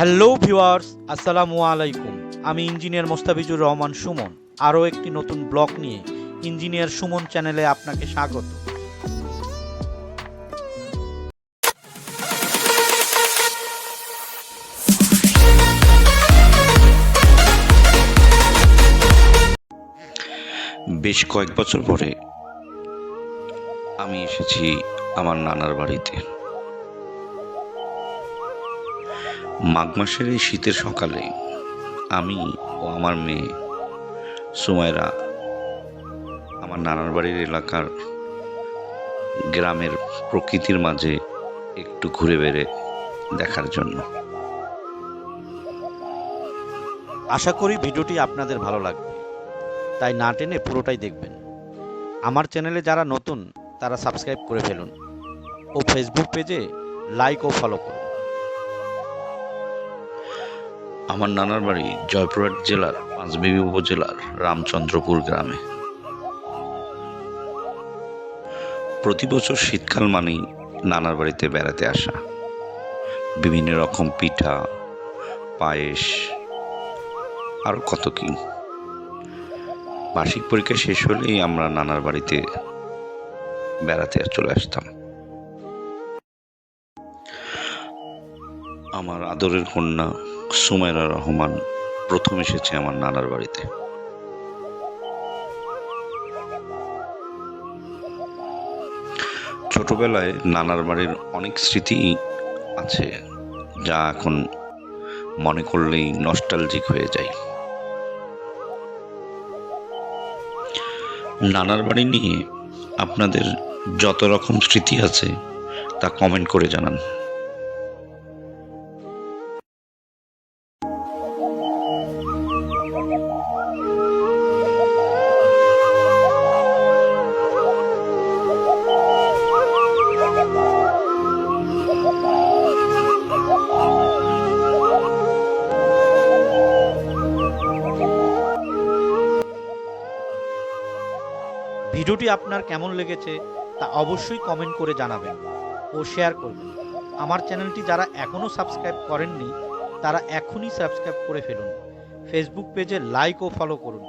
Hello viewers আসসালামু আলাইকুম আমি ইঞ্জিনিয়ার মোস্তাফিজুর রহমান সুমন। আরও একটি নতুন ব্লগ নিয়ে ইঞ্জিনিয়ার সুমন চ্যানেলে আপনাকে স্বাগত। বেশ কয়েক বছর পরে আমি এসেছি আমার নানার বাড়িতে। মাঘ মাসের এই শীতের সকালে আমি ও আমার মেয়ে সুমাইরা আমার নানার বাড়ির এলাকার গ্রামের প্রকৃতির মাঝে একটু ঘুরে বেড়ে দেখার জন্য। আশা করি ভিডিওটি আপনাদের ভালো লাগবে। তাই না টেনে পুরোটাই দেখবেন। আমার চ্যানেলে যারা নতুন, তারা সাবস্ক্রাইব করে ফেলুন। ও ফেসবুক পেজে লাইক ও ফলো করুন। আমার নানার বাড়ি জয়পুরহাট জেলার পাঁচবিবি উপজেলার রামচন্দ্রপুর গ্রামে। প্রতি বছর শীতকাল মানেই নানার বাড়িতে বেড়াতে আসা। বিভিন্ন রকম পিঠা, পায়েস, আর কত কি। বার্ষিক পরীক্ষা শেষ হলেই আমরা নানার বাড়িতে বেড়াতে চলে আসতাম। আমার আদরের কন্যা সুমাইরা রহমান প্রথম এসেছে আমার নানার বাড়িতে। ছোটবেলায় নানার বাড়ির অনেক স্মৃতি আছে যা এখন মনে করলেই নস্টালজিক হয়ে যায়। নানার বাড়ি নিয়ে আপনাদের যত রকম স্মৃতি আছে তা কমেন্ট করে জানান। ভিডিওটি আপনার কেমন লেগেছে তা অবশ্যই কমেন্ট করে জানাবেন ও শেয়ার করবেন। আমার চ্যানেলটি যারা এখনও সাবস্ক্রাইব করেননি, তারা এখনই সাবস্ক্রাইব করে ফেলুন। ফেসবুক পেজে লাইক ও ফলো করুন।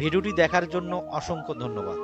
ভিডিওটি দেখার জন্য অসংখ্য ধন্যবাদ।